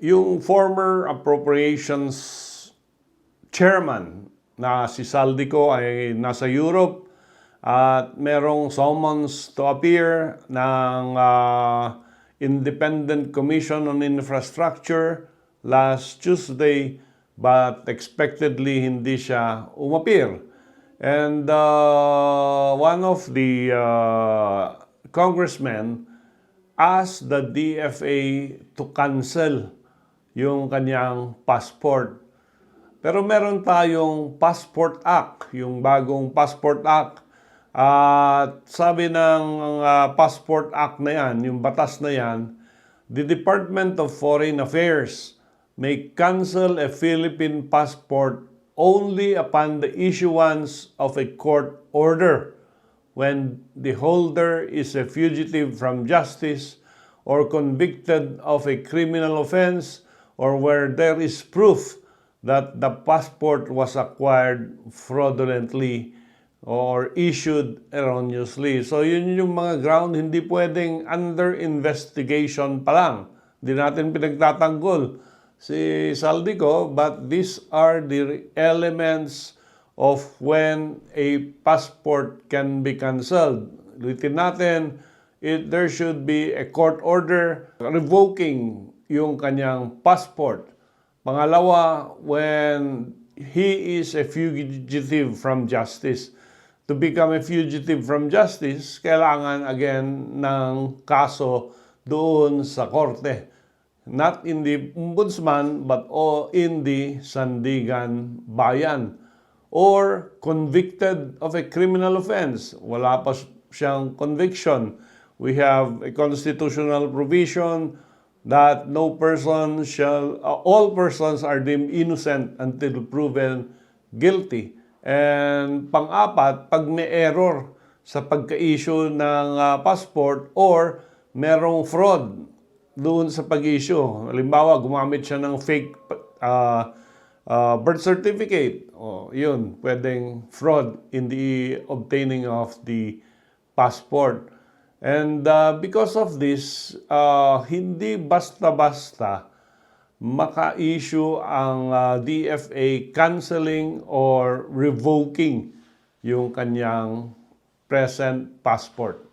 yung former appropriations chairman na si Saldico ay nasa Europe at merong summons to appear ng ah, Independent Commission on Infrastructure last Tuesday but expectedly hindi siya umapir. And uh, one of the uh, congressmen asked the DFA to cancel yung kanyang passport. Pero meron tayong Passport Act, yung bagong Passport Act. At sabi ng uh, Passport Act na yan, yung batas na yan, the Department of Foreign Affairs may cancel a Philippine passport only upon the issuance of a court order when the holder is a fugitive from justice or convicted of a criminal offense or where there is proof that the passport was acquired fraudulently or issued erroneously. So yun yung mga ground hindi pwedeng under investigation pa lang. Hindi natin pinagtatanggol si Saldico, but these are the elements of when a passport can be canceled. Ulitin natin, it, there should be a court order revoking yung kanyang passport. Pangalawa, when he is a fugitive from justice. To become a fugitive from justice, kailangan again ng kaso doon sa korte. Not in the ombudsman, but in the Sandigan Bayan. Or convicted of a criminal offense. Wala pa siyang conviction. We have a constitutional provision that no person shall, uh, all persons are deemed innocent until proven guilty. And pang-apat, pag may error sa pagka-issue ng uh, passport or merong fraud doon sa pag-issue. Halimbawa, gumamit siya ng fake uh, uh, birth certificate. O, yun, pwedeng fraud in the obtaining of the passport. And uh, because of this, uh, hindi basta-basta maka-issue ang uh, DFA canceling or revoking yung kanyang present passport.